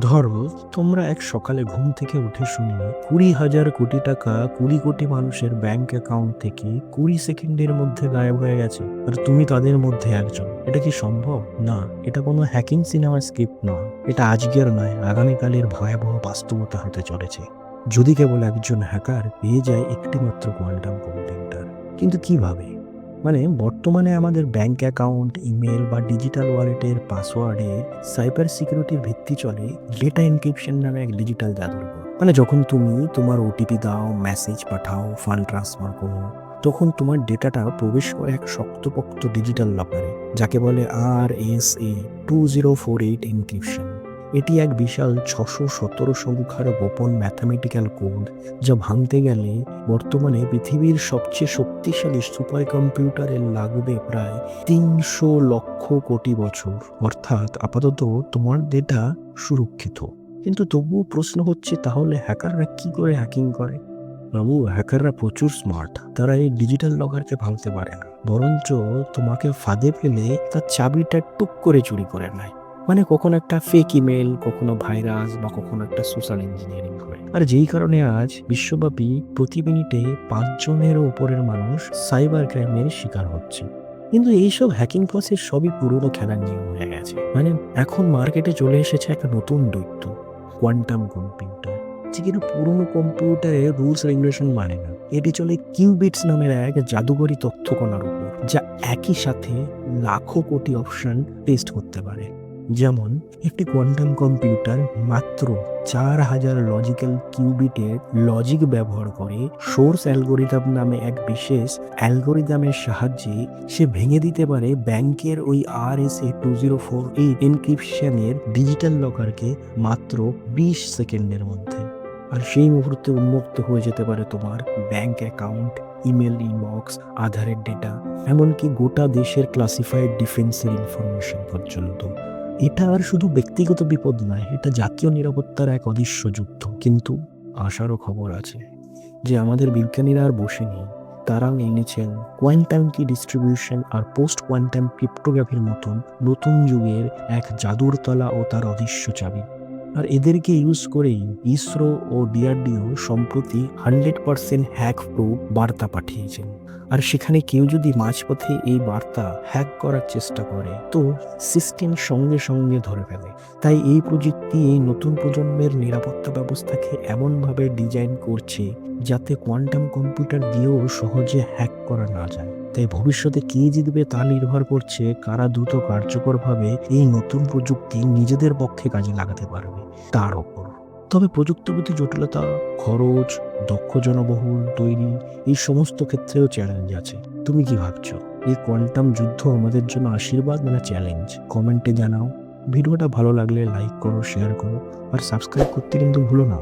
ধরো, তোমরা এক সকালে ঘুম থেকে উঠে শুনলে কুড়ি হাজার কোটি টাকা কুড়ি কোটি মানুষের ব্যাংক অ্যাকাউন্ট থেকে কুড়ি সেকেন্ডের মধ্যে গায়েব হয়ে গেছে। আর তুমি তাদের মধ্যে একজন। এটা কি সম্ভব? না, এটা কোনো হ্যাকিং সিনেমার স্ক্রিপ্ট নয়। এটা আজকের নয়, আগামীকালের ভয়াবহ বাস্তবতা হতে চলেছে। যদি কেবল একজন হ্যাকার পেয়ে যায় একটিমাত্র কোয়ান্টাম কম্পিউটার কিন্তু কীভাবে? মানে বর্তমানে আমাদের ব্যাংক অ্যাকাউন্ট ইমেল বা ডিজিটাল ওয়ালেটের পাসওয়ার্ডে সাইবার সিকিউরিটির ভিত্তি চলে ডেটা এনক্রিপশন নামে এক ডিজিটাল জাদুর মানে যখন তুমি তোমার ওটিপি দাও মেসেজ পাঠাও ফান্ড ট্রান্সফার করো, তখন তোমার ডেটাটা প্রবেশ করে এক শক্তপোক্ত ডিজিটাল লকারে যাকে বলে R S A two zero four eight encryption এটি এক বিশাল ছশো সতেরো সংখ্যার গোপন ম্যাথামেটিক্যাল কোড যা ভাঙতে গেলে বর্তমানে পৃথিবীর সবচেয়ে শক্তিশালী সুপার কম্পিউটারের লাগবে প্রায় তিনশো লক্ষ কোটি বছর। অর্থাৎ আপাতত তোমার ডেটা সুরক্ষিত। কিন্তু তবুও প্রশ্ন হচ্ছে, তাহলে হ্যাকাররা কি করে হ্যাকিং করে? বাবু হ্যাকাররা প্রচুর স্মার্ট তারা এই ডিজিটাল লকারকে ভাঙতে পারে না। বরঞ্চ তোমাকে ফাঁদে ফেলে তার চাবিটা টুক করে চুরি করে নেয়। মানে কখনো একটা ফেক ইমেল কখনো ভাইরাস বা কখনো একটা সোশ্যাল ইঞ্জিনিয়ারিং করে। আর যেই কারণে আজ বিশ্বব্যাপী প্রতি মিনিটে পাঁচজনেরও উপরের মানুষ সাইবার ক্রাইমের শিকার হচ্ছে। কিন্তু এইসব হ্যাকিং প্রসেস সবই পুরনো খেলার নিয়ম হয়ে গেছে। মানে এখন মার্কেটে চলে এসেছে একটা নতুন দৈত্য কোয়ান্টাম কম্পিউটার যে কিনা পুরনো কম্পিউটারে রুলস রেগুলেশন মানে না। এটি চলে কিউবিটস নামের এক জাদুকরী তথ্য কণার উপর, যা একই সাথে লাখো কোটি অপশন টেস্ট করতে পারে। যেমন একটি কোয়ান্টাম কম্পিউটার মাত্র চার হাজার লজিক্যাল কিউবিটের লজিক ব্যবহার করে সোর্স অ্যালগোরিদম নামে এক বিশেষ অ্যালগোরিদমের সাহায্যে সে ভেঙে দিতে পারে ব্যাংকের ওই R S A two zero four eight এনক্রিপশনের digital লকারকে মাত্র বিশ সেকেন্ডের মধ্যে। আর সেই মুহূর্তে উন্মুক্ত হয়ে যেতে পারে তোমার ব্যাংক অ্যাকাউন্ট, ইমেল ইনবক্স, আধারের ডেটা, এমনকি গোটা দেশের ক্লাসিফাইড ডিফেন্সের ইনফরমেশন পর্যন্ত। এটা আর শুধু ব্যক্তিগত বিপদ নয়, এটা জাতীয় নিরাপত্তার এক অদৃশ্য যুদ্ধ। কিন্তু আশারও খবর আছে যে আমাদের বিজ্ঞানীরা আর বসে নেই তারাও এনেছেন কোয়ান্টাম কি ডিস্ট্রিবিউশন আর পোস্ট কোয়ান্টাম ক্রিপ্টোগ্রাফির মতন নতুন যুগের এক জাদুর তলা ও তার অদৃশ্য চাবি। আর এদেরকে ইউজ করেই ইসরো ও ডিআরডিও সম্প্রতি হান্ড্রেড পার্সেন্ট হ্যাক প্রুফ বার্তা পাঠিয়েছেন। আর সেখানে কেউ যদি মাঝপথে এই বার্তা হ্যাক করার চেষ্টা করে, তো সিস্টেম সঙ্গে সঙ্গে ধরে ফেলে। তাই এই প্রযুক্তি এই নতুন প্রজন্মের নিরাপত্তা ব্যবস্থাকে এমনভাবে ডিজাইন করছে যাতে কোয়ান্টাম কম্পিউটার দিয়েও সহজে হ্যাক করা না যায়। তাই ভবিষ্যতে কে জিতবে তা নির্ভর করছে কারা দ্রুত কার্যকরভাবে এই নতুন প্রযুক্তি নিজেদের পক্ষে কাজে লাগাতে পারবে। তার ওপর। তবে প্রযুক্তিগত জটিলতা, খরচ দক্ষ জনবহুল তৈরি, এই সমস্ত ক্ষেত্রেও চ্যালেঞ্জ আছে। তুমি কি ভাবছ? এই কোয়ান্টাম যুদ্ধ আমাদের জন্য আশীর্বাদ না চ্যালেঞ্জ কমেন্টে জানাও। ভিডিওটা ভালো লাগলে লাইক করো শেয়ার করো, আর সাবস্ক্রাইব করতে কিন্তু ভুলো না।